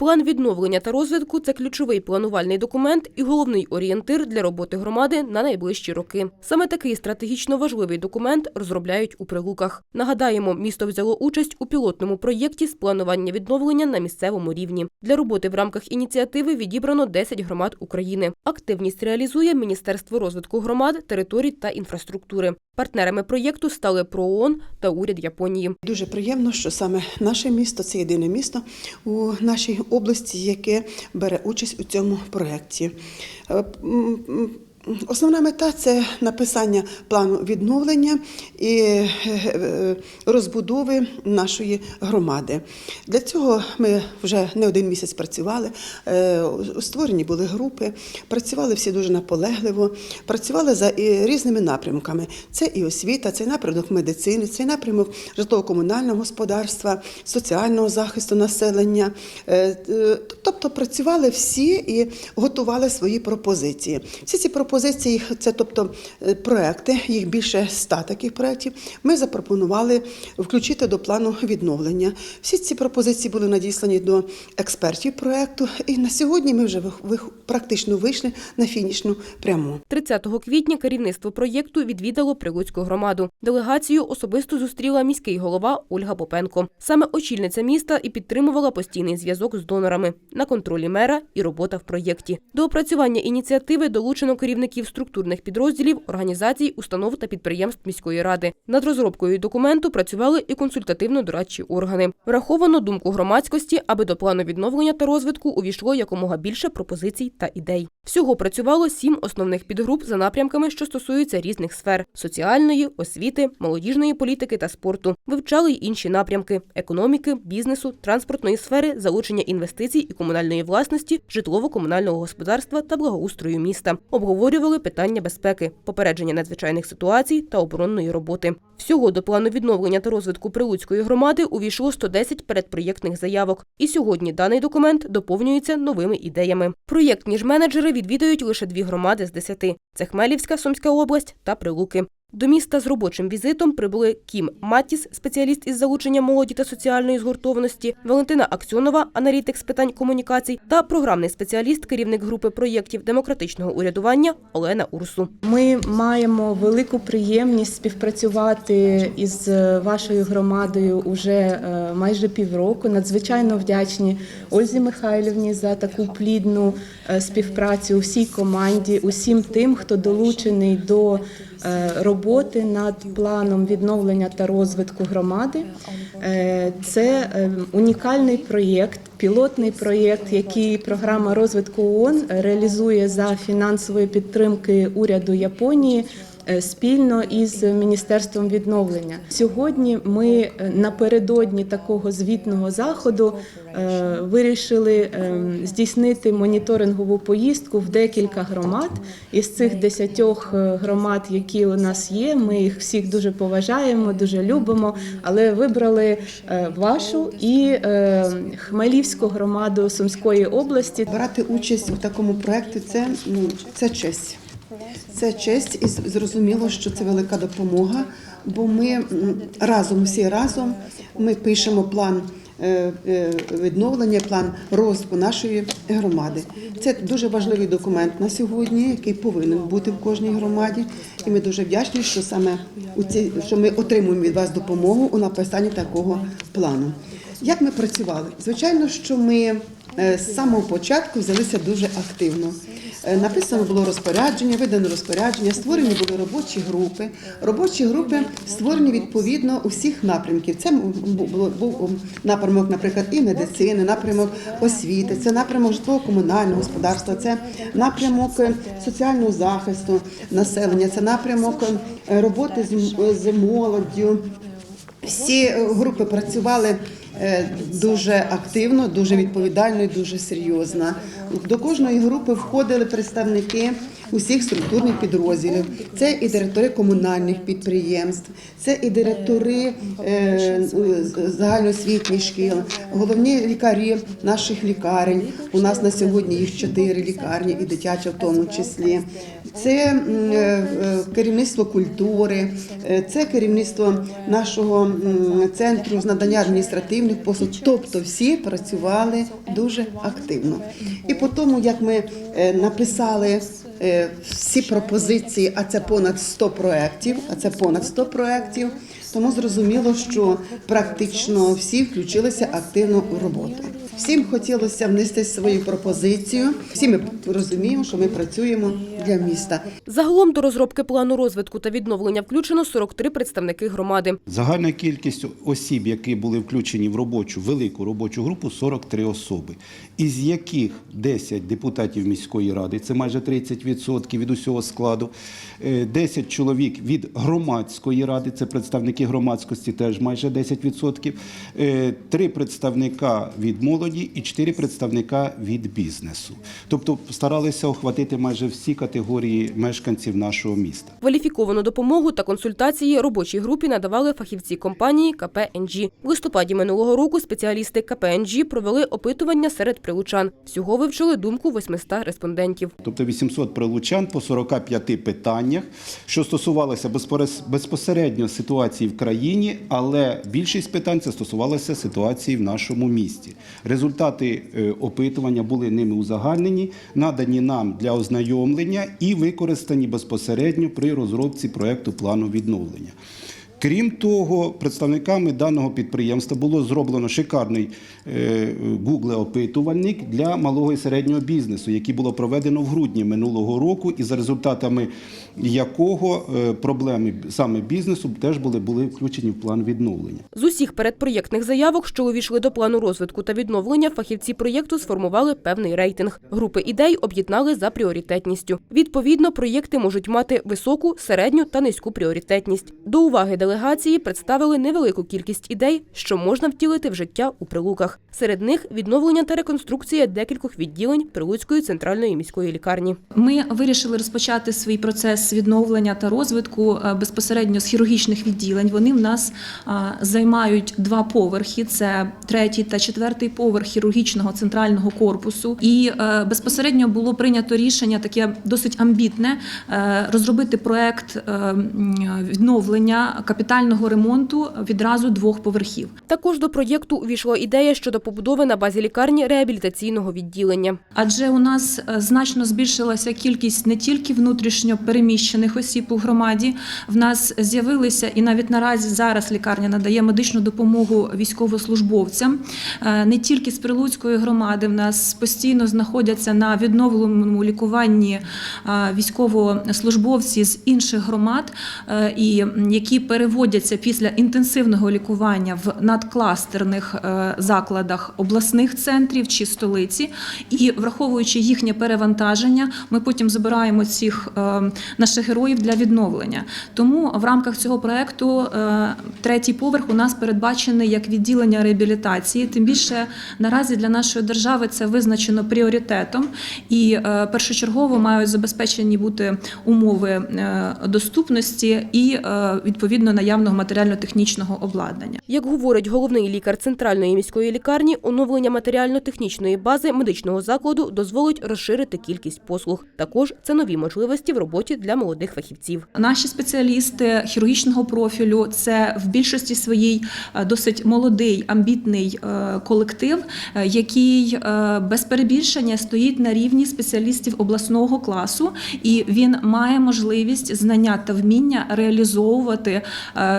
План відновлення та розвитку це ключовий планувальний документ і головний орієнтир для роботи громади на найближчі роки. Саме такий стратегічно важливий документ розробляють у прилуках. Нагадаємо, місто взяло участь у пілотному проєкті з планування відновлення на місцевому рівні. Для роботи в рамках ініціативи відібрано 10 громад України. Активність реалізує Міністерство розвитку громад, територій та інфраструктури. Партнерами проєкту стали ПРООН та уряд Японії. Дуже приємно, що саме наше місто це єдине місто у нашій області, яке бере участь у цьому проєкті. Основна мета це написання плану відновлення і е, е, розбудови нашої громади. Для цього ми вже не один місяць працювали. е, Створені були групи, працювали всі дуже наполегливо, працювали за різними напрямками. Це і освіта, це і напрямок медицини, це і напрямок житлово-комунального господарства, соціального захисту населення. Тобто працювали всі і готували свої пропозиції. Всі ці пропозиції, це тобто е, проекти, їх більше ста таких проєктів, ми запропонували включити до плану відновлення. Всі ці пропозиції були надіслані до експертів проекту, і на сьогодні ми вже практично вийшли на фінішну пряму. 30 квітня керівництво проєкту відвідало Прилуцьку громаду. Делегацію особисто зустріла міський голова Ольга Попенко. Саме очільниця міста і підтримувала постійний зв'язок з донорами на контролі мера і робота в проєкті. До опрацювання ініціативи долучено керівників структурних підрозділів, організацій, установ та підприємств міської ради. Над розробкою документу працювали і консультативно-дорадчі органи. Враховано думку громадськості, аби до плану відновлення та розвитку увійшло якомога більше пропозицій та ідей. Всього працювало сім основних підгруп за напрямками, що стосуються різних сфер: соціальної, освіти, молодіжної політики та спорту. Вивчали й інші напрямки: економіки, бізнесу, транспортної сфери, залучення інвестицій і комунальної власності, житлово-комунального господарства та благоустрою міста. Обговорювали питання безпеки, попередження надзвичайних ситуацій та оборонної роботи. Всього до плану відновлення та розвитку Прилуцької громади увійшло 110 передпроєктних заявок. І сьогодні даний документ доповнюється новими ідеями. Проєктні ж менеджери відвідають лише дві громади з десяти: це Хмелівська, Сумська область та Прилуки. До міста з робочим візитом прибули Кім Матіс, спеціаліст із залучення молоді та соціальної згуртованості, Валентина Аксьонова, аналітик з питань комунікацій, та програмний спеціаліст, керівник групи проєктів демократичного урядування Олена Урсу. Ми маємо велику приємність співпрацювати із вашою громадою уже е, майже півроку. Надзвичайно вдячні Ользі Михайлівні за таку плідну е, співпрацю усій команді, усім тим, хто долучений до е, роботи над планом відновлення та розвитку громади. Е, Це е, унікальний проєкт, пілотний проєкт, який програма розвитку ООН реалізує за фінансової підтримки уряду Японії. Е, Спільно із міністерством відновлення сьогодні ми е, напередодні такого звітного заходу е, вирішили здійснити моніторингову поїздку в декілька громад. Із цих десятьох громад, які у нас є, ми їх всіх дуже поважаємо, дуже любимо. Але вибрали вашу і Хмелівську громаду Сумської області. Брати участь у такому проєкті це, ну, це честь. Це честь і зрозуміло, що це велика допомога, бо ми разом, всі разом, ми пишемо план е, е, відновлення, план розвитку нашої громади. Це дуже важливий документ на сьогодні, який повинен бути в кожній громаді. І ми дуже вдячні, що саме у цій, що ми отримуємо від вас допомогу у написанні такого плану. Як ми працювали? Звичайно, що ми з самого початку взялися дуже активно. Е, Написано було розпорядження, видано розпорядження, створені були робочі групи. Робочі групи створені відповідно усіх напрямків. Це був напрямок, наприклад, і медицини, напрямок освіти, це напрямок житлово-комунального господарства, це напрямок е, соціального захисту населення, це напрямок е, роботи з, молоддю. Всі е, групи працювали е, дуже активно, дуже відповідально і дуже серйозно. До кожної групи входили представники усіх структурних підрозділів. Це і директори комунальних підприємств, це і директори е, загальноосвітніх шкіл, головні лікарі наших лікарень. У нас на сьогодні їх чотири лікарні, і дитяча в тому числі. Це е, е, керівництво культури, е, це керівництво нашого центру з надання адміністративних послуг. Тобто всі працювали дуже активно. І по тому, як ми написали всі пропозиції, а це понад 100 проєктів, а це понад 100 проєктів, тому зрозуміло, що практично всі включилися активно у роботу. Всім хотілося внести свою пропозицію. Всі ми розуміємо, що ми працюємо для міста. Загалом до розробки плану розвитку та відновлення включено 43 представники громади. Загальна кількість осіб, які були включені в робочу велику робочу групу 43 особи, із яких 10 депутатів міської ради, це майже 30% від усього складу, е, 10 чоловік від громадської ради, це представники громадськості, теж майже 10%, е, 3 представника від молоді і 4 представника від бізнесу. Тобто старалися охватити майже всі категорії мешканців нашого міста. Кваліфіковану допомогу та консультації робочій групі надавали фахівці компанії КПНЖ. В листопаді минулого року спеціалісти КПНЖ провели опитування серед прилучан. Всього вивчили думку 800 респондентів. Тобто 800 прилучан по 45 питаннях, що стосувалося безпосередньо ситуації в країні, але більшість питань це стосувалося ситуації в нашому місті. Результати е, опитування були ними узагальнені, надані нам для ознайомлення і використані безпосередньо при розробці проєкту плану відновлення. Крім того, представниками даного підприємства було зроблено шикарний е, Google-опитувальник для малого і середнього бізнесу, який було проведено в грудні минулого року, і за результатами якого е, проблеми саме бізнесу теж були, були включені в план відновлення. З усіх передпроєктних заявок, що увійшли до плану розвитку та відновлення, фахівці проєкту сформували певний рейтинг. Групи ідей об'єднали за пріоритетністю. Відповідно, проєкти можуть мати високу, середню та низьку пріоритетність. До уваги делегації представили невелику кількість ідей, що можна втілити в життя у прилуках. Серед них відновлення та реконструкція декількох відділень Прилуцької центральної міської лікарні. Ми вирішили розпочати свій процес відновлення та розвитку е, безпосередньо з хірургічних відділень. Вони в нас займають два поверхи: це третій та четвертий поверх хірургічного центрального корпусу. І е, безпосередньо було прийнято рішення таке досить амбітне е, розробити проект е, відновлення капітального ремонту відразу двох поверхів. Також до проєкту увійшла ідея щодо побудови на базі лікарні реабілітаційного відділення. Адже у нас е, значно збільшилася кількість не тільки внутрішньо переміщених осіб у громаді. В нас з'явилися і навіть наразі зараз лікарня надає медичну допомогу військовослужбовцям. Е, Не тільки з Прилуцької громади. В нас постійно знаходяться на відновленому лікуванні е, військовослужбовці з інших громад, і які переводяться після інтенсивного лікування в надкластерних е, закладах обласних центрів чи столиці. І враховуючи їхнє перевантаження, ми потім забираємо цих е, наших героїв для відновлення. Тому в рамках цього проекту е, третій поверх у нас передбачений як відділення реабілітації. Тим більше наразі для нашої держави це визначено пріоритетом, і першочергово мають забезпечені бути умови доступності і відповідно наявного матеріально-технічного обладнання. Як говорить головний лікар центральної міської лікарні, оновлення матеріально-технічної бази медичного закладу дозволить розширити кількість послуг. Також це нові можливості в роботі для молодих фахівців. Наші спеціалісти хірургічного профілю це в більшості своїй е, досить молодий, амбітний е, колектив, е, який без перебільшення стоїть на рівні спеціалістів обласного класу, і він має можливість знання та вміння реалізовувати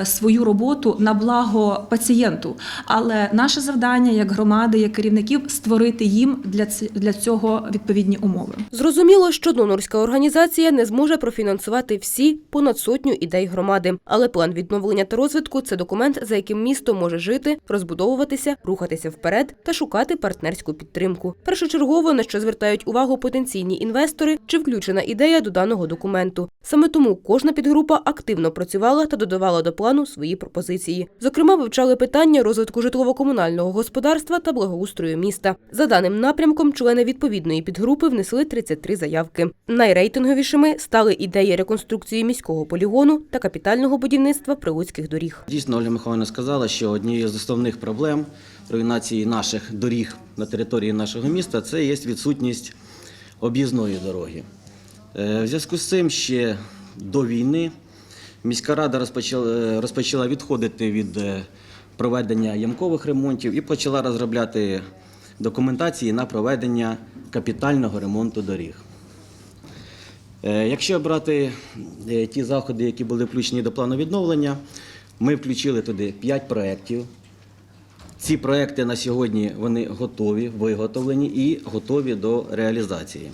свою роботу на благо пацієнту. Але наше завдання як громади, як керівників створити їм для для цього відповідні умови. Зрозуміло, що донорська організація не зможе профінансувати всі понад сотню ідей громади. Але план відновлення та розвитку це документ, за яким місто може жити, розбудовуватися, рухатися вперед та шукати партнерську підтримку. Першочергово на що звертають увагу потенційні інвестори, чи включена ідея до даного документу. Саме тому кожна підгрупа активно працювала та додавала до плану свої пропозиції. Зокрема, вивчали питання розвитку житлово-комунального господарства та благоустрою міста. За даним напрямком, члени відповідної підгрупи внесли 33 заявки. Найрейтинговішими стали ідеї реконструкції міського полігону та капітального будівництва прилуцьких доріг. Дійсно, Ольга Михайловна сказала, що однією з основних проблем руйнації наших доріг на території нашого міста це є відсутність об'їзної дороги. Е, В зв'язку з цим ще до війни міська рада розпочала, розпочала відходити від е, проведення ямкових ремонтів і почала розробляти документації на проведення капітального ремонту доріг. Е, Якщо брати е, ті заходи, які були включені до плану відновлення, ми включили туди 5 проєктів. Ці проекти на сьогодні вони готові, виготовлені і готові до реалізації.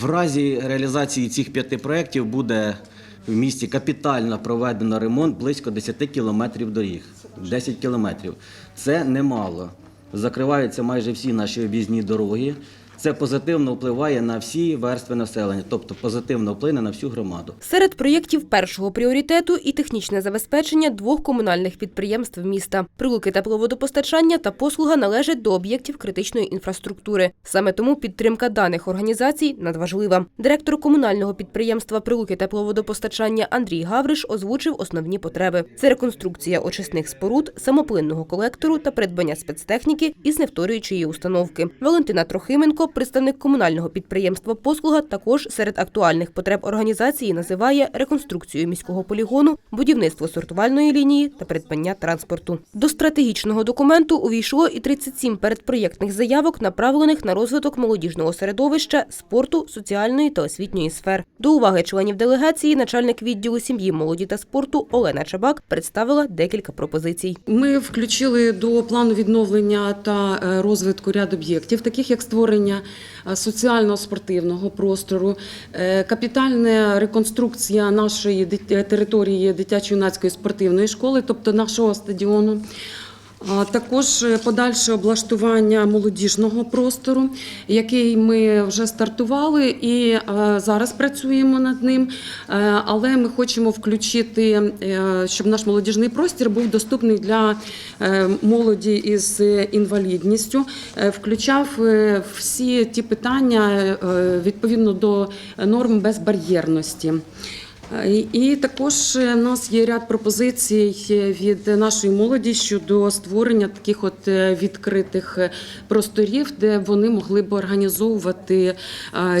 В разі реалізації цих п'яти проєктів буде в місті капітально проведено ремонт близько 10 кілометрів доріг. 10 кілометрів. Це немало. Закриваються майже всі наші об'їзні дороги. Це позитивно впливає на всі верстви населення, тобто позитивно вплине на всю громаду. Серед проєктів першого пріоритету і технічне забезпечення двох комунальних підприємств міста. Прилуки тепловодопостачання та послуга належать до об'єктів критичної інфраструктури. Саме тому підтримка даних організацій надважлива. Директор комунального підприємства Прилуки тепловодопостачання Андрій Гавриш озвучив основні потреби: це реконструкція очисних споруд, самоплинного колектору та придбання спецтехніки із невторюючої установки. Валентина Трохименко, представник комунального підприємства Послуга, також серед актуальних потреб організації називає реконструкцію міського полігону, будівництво сортувальної лінії та придбання транспорту. До стратегічного документу увійшло і 37 передпроєктних заявок, направлених на розвиток молодіжного середовища, спорту, соціальної та освітньої сфер. До уваги членів делегації начальник відділу сім'ї, молоді та спорту Олена Чабак представила декілька пропозицій. Ми включили до плану відновлення та е, розвитку ряд об'єктів, таких як створення соціально-спортивного простору, е, капітальна реконструкція нашої території дитячо-юнацької спортивної школи, тобто нашого стадіону. Також е, подальше облаштування молодіжного простору, який ми вже стартували і е, зараз працюємо над ним. Е, Але ми хочемо включити, щоб наш молодіжний простір був доступний для молоді із інвалідністю, включав всі ті питання відповідно до норм безбар'єрності. І- І також е, в нас є ряд пропозицій е, від нашої молоді щодо створення таких от е, відкритих е, просторів, де вони могли б організовувати е,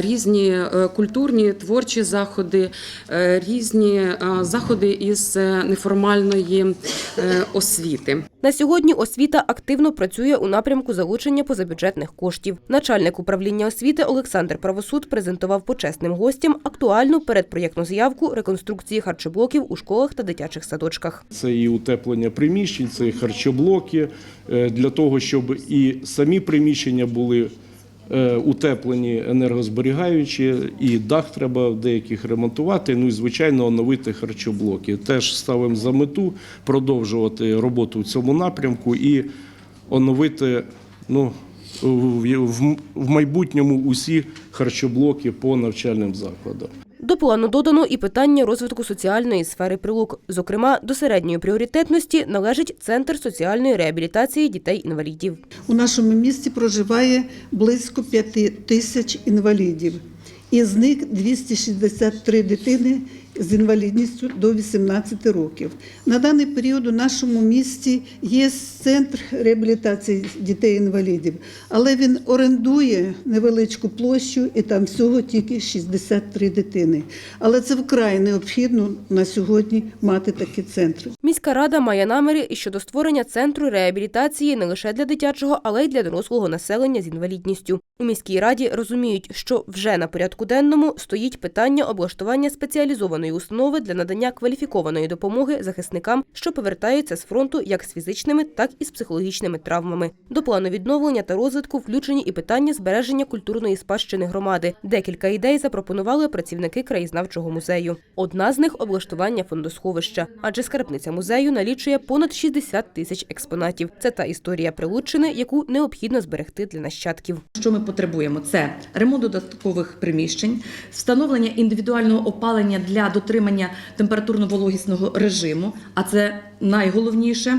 різні е, культурні творчі заходи, е, різні е, заходи із е, неформальної е, освіти. На сьогодні освіта активно працює у напрямку залучення позабюджетних коштів. Начальник управління освіти Олександр Правосуд презентував почесним гостям актуальну передпроєктну заявку реконструкції харчоблоків у школах та дитячих садочках. Це і утеплення приміщень, це і харчоблоки е, для того, щоб і самі приміщення були е, утеплені енергозберігаючі, і дах треба в деяких ремонтувати. Ну і звичайно оновити харчоблоки. Теж ставимо за мету продовжувати роботу в цьому напрямку і оновити ну, в, майбутньому усі харчоблоки по навчальним закладам. До плану додано і питання розвитку соціальної сфери прилук. Зокрема, до середньої пріоритетності належить центр соціальної реабілітації дітей-інвалідів. У нашому місті проживає близько 5 тисяч інвалідів. Із них 263 дитини з інвалідністю до 18 років. На даний період у нашому місті є центр реабілітації дітей-інвалідів, але він орендує невеличку площу і там всього тільки 63 дитини. Але це вкрай необхідно на сьогодні мати такі центри. Міська рада має наміри і щодо створення центру реабілітації не лише для дитячого, але й для дорослого населення з інвалідністю. У міській раді розуміють, що вже на порядку денному стоїть питання облаштування спеціалізованої установи для надання кваліфікованої допомоги захисникам, що повертаються з фронту як з фізичними, так і з психологічними травмами. До плану відновлення та розвитку включені і питання збереження культурної спадщини громади. Декілька ідей запропонували працівники краєзнавчого музею. Одна з них облаштування фондосховища, адже скарбниця музею налічує понад 60 тисяч експонатів. Це та історія Прилуччини, яку необхідно зберегти для нащадків. Що ми потребуємо? Це ремонт додаткових приміщень, встановлення індивідуального опалення для дотримання температурно-вологісного режиму, а це найголовніше.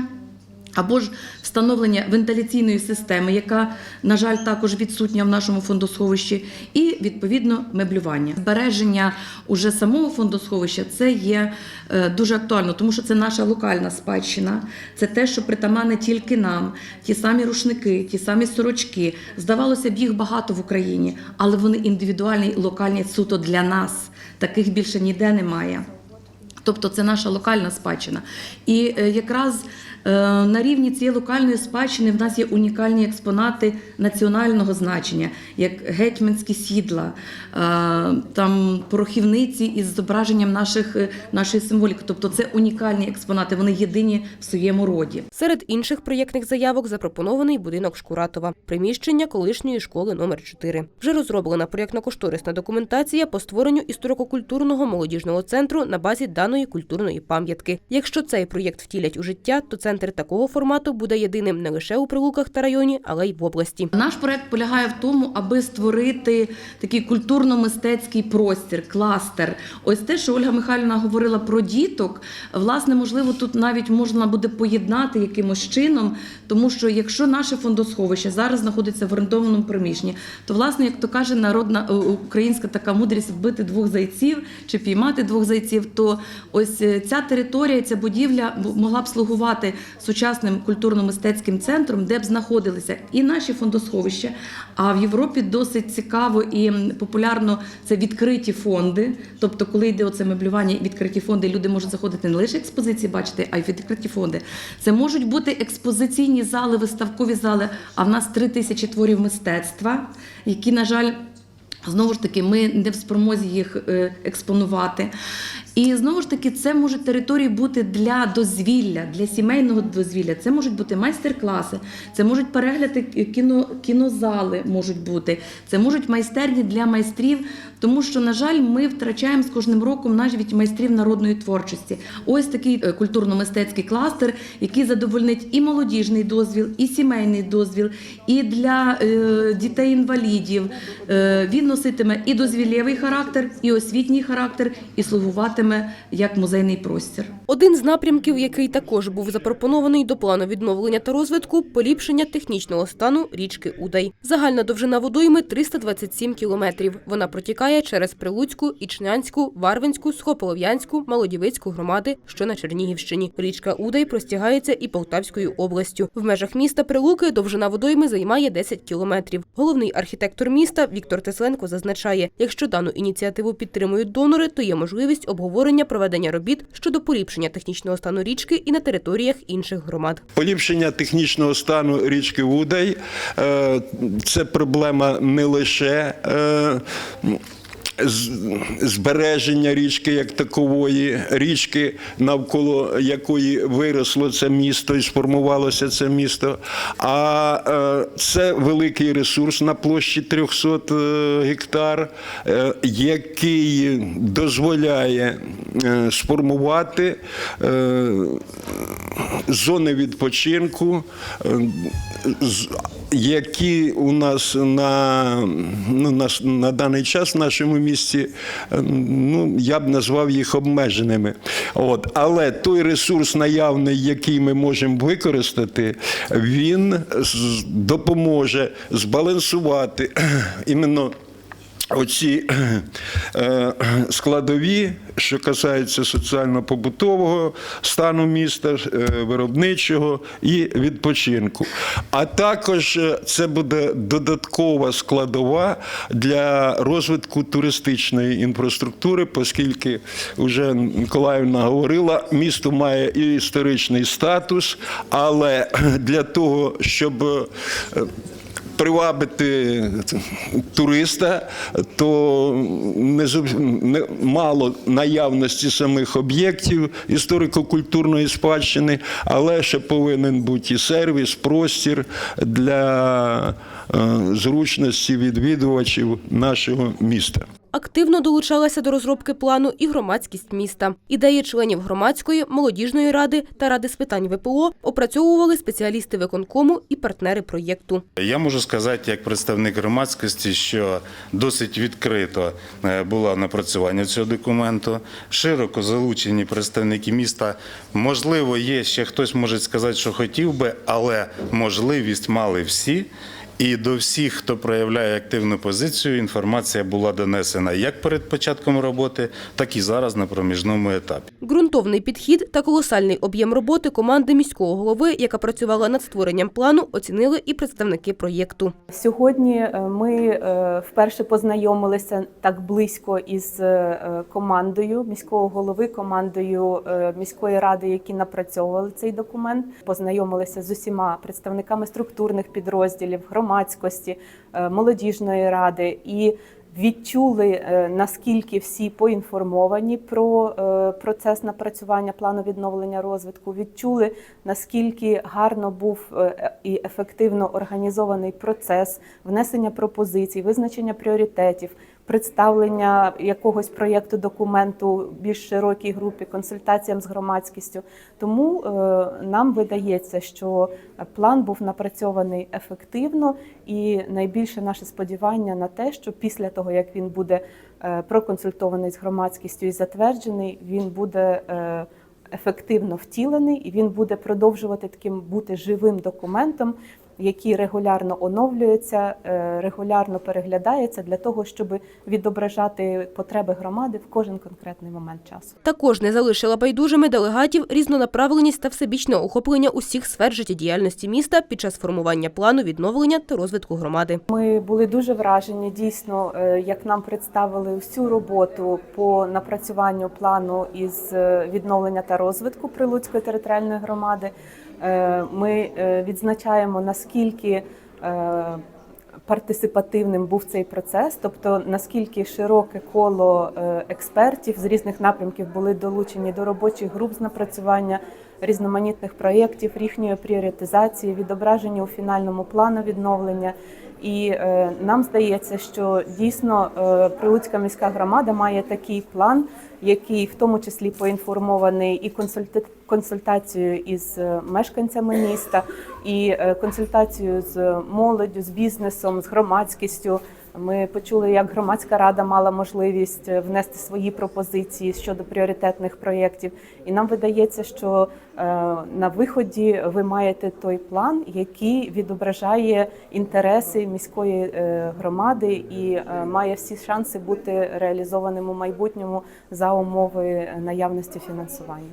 Або ж встановлення вентиляційної системи, яка, на жаль, також відсутня в нашому фондосховищі, і відповідно меблювання. Збереження уже самого фондосховища це є е, дуже актуально, тому що це наша локальна спадщина, це те, що притаманне тільки нам. Ті самі рушники, ті самі сорочки. Здавалося б, їх багато в Україні, але вони індивідуальні, локальні суто для нас. Таких більше ніде немає. Тобто це наша локальна спадщина. І е, якраз на рівні цієї локальної спадщини в нас є унікальні експонати національного значення, як гетьманські сідла, е, там порохівниці із зображенням наших, е, нашої символіки. Тобто це унікальні експонати, вони єдині в своєму роді. Серед інших проєктних заявок запропонований будинок Шкуратова, приміщення колишньої школи номер 4 Вже розроблена проєктно-кошторисна документація по створенню історико-культурного молодіжного центру на базі даної культурної пам'ятки. Якщо цей проєкт втілять у життя, то центр такого формату буде єдиним не лише у Прилуках та районі, але й в області. Наш проект полягає в тому, аби створити такий культурно-мистецький простір, кластер. Ось те, що Ольга Михайлівна говорила про діток. Власне, можливо, тут навіть можна буде поєднати якимось чином, тому що якщо наше фондосховище зараз знаходиться в орендованому приміщенні, то власне, як то каже народна е, українська така мудрість вбити двох зайців чи піймати двох зайців, то ось е, ця територія, ця будівля могла б слугувати сучасним культурно-мистецьким центром, де б знаходилися і наші фондосховища. А в Європі досить цікаво і популярно це відкриті фонди. Тобто, коли йде оце меблювання відкриті фонди, люди можуть заходити не лише експозиції, бачити, а й відкриті фонди. Це можуть бути експозиційні зали, виставкові зали. А в нас три тисячі творів мистецтва, які, на жаль, Знову ж таки, ми не в спромозі їх е, експонувати. І знову ж таки, це можуть території бути для дозвілля, для сімейного дозвілля. Це можуть бути майстер-класи, це можуть перегляди кіно, кінозали, можуть бути, це можуть майстерні для майстрів, тому що, на жаль, ми втрачаємо з кожним роком навіть майстрів народної творчості. Ось такий е, культурно-мистецький кластер, який задовольнить і молодіжний дозвіл, і сімейний дозвіл, і для е, дітей-інвалідів. Е, він носитиме і дозвілєвий характер, і освітній характер, і слугуватиме як музейний простір. Один з напрямків, який також був запропонований до плану відновлення та розвитку – поліпшення технічного стану річки Удай. Загальна довжина водойми – 327 кілометрів. Вона протікає через Прилуцьку, Ічнянську, Варвинську, Схополов'янську, Молодівицьку громади, що на Чернігівщині. Річка Удай простягається і Полтавською областю. В межах міста Прилуки довжина водойми займає 10 кілометрів. Головний архітектор міста Віктор Тесленко зазначає, якщо дану ініціативу підтримують донори, то є можливість обговорення проведення робіт щодо поліпшення технічного стану річки і на територіях інших громад. Поліпшення технічного стану річки Удай е, це проблема не лише е, збереження річки як такової, річки, навколо якої виросло це місто і сформувалося це місто. А е, це великий ресурс на площі 300 е, гектар, е, який дозволяє сформувати зони відпочинку, які у нас на, ну, на, на даний час в нашому місті, е, ну, я б назвав їх обмеженими. От. Але той ресурс наявний, який ми можемо використати, він допоможе збалансувати іменно Оці е, складові, що касаються соціально-побутового стану міста, е, виробничого і відпочинку. А також е, це буде додаткова складова для розвитку туристичної інфраструктури, оскільки вже Миколаївна говорила, місто має і історичний статус, але для того, щоб привабити туриста, то не, не мало наявності самих об'єктів історико-культурної спадщини, але ще повинен бути і сервіс, простір для е, зручності відвідувачів нашого міста. Активно долучалася до розробки плану і громадськість міста. Ідеї членів громадської, молодіжної ради та ради з питань ВПО опрацьовували спеціалісти виконкому і партнери проєкту. Я можу сказати, як представник громадськості, що досить відкрито е, було напрацювання цього документу. Широко залучені представники міста. Можливо, є ще хтось може сказати, що хотів би, але можливість мали всі. І до всіх, хто проявляє активну позицію, інформація була донесена як перед початком роботи, так і зараз на проміжному етапі. Ґрунтовний підхід та колосальний об'єм роботи команди міського голови, яка працювала над створенням плану, оцінили і представники проєкту. Сьогодні е, ми е, вперше познайомилися так близько із е, командою міського голови, командою міської ради, які напрацьовували цей документ. Познайомилися з усіма представниками структурних підрозділів, громадськості, е, молодіжної ради і. Відчули е, наскільки всі поінформовані про е, процес напрацювання плану відновлення розвитку. Відчули наскільки гарно був і ефективно організований процес внесення пропозицій, визначення пріоритетів, представлення якогось проєкту документу більш широкій групі, консультаціям з громадськістю. Тому е, нам видається, що план був напрацьований ефективно, і найбільше наше сподівання на те, що після того як він буде е, проконсультований з громадськістю і затверджений, він буде. е, ефективно втілений, і він буде продовжувати таким бути живим документом, який регулярно оновлюється, е, регулярно переглядається для того, щоб відображати потреби громади в кожен конкретний момент часу. Також не залишила байдужими делегатів різнонаправленість та всебічне охоплення усіх сфер життєдіяльності міста під час формування плану відновлення та розвитку громади. Ми були дуже вражені дійсно, е, як нам представили всю роботу по напрацюванню плану із е, відновлення та розвитку Прилуцької територіальної громади. Е, Ми е, відзначаємо наскільки е, партисипативним був цей процес, тобто наскільки широке коло експертів з різних напрямків були долучені до робочих груп з напрацювання різноманітних проєктів, їхньої пріоритизації, відображення у фінальному плану відновлення. І нам здається, що дійсно Прилуцька міська громада має такий план, який в тому числі поінформований і консульта- консультацією із е, мешканцями міста, і е, консультацією з молоддю, з бізнесом, з громадськістю. Ми почули, як громадська рада мала можливість е, внести свої пропозиції щодо пріоритетних проєктів. І нам видається, що на виході ви маєте той план, який відображає інтереси міської громади і має всі шанси бути реалізованим у майбутньому за умови наявності фінансування.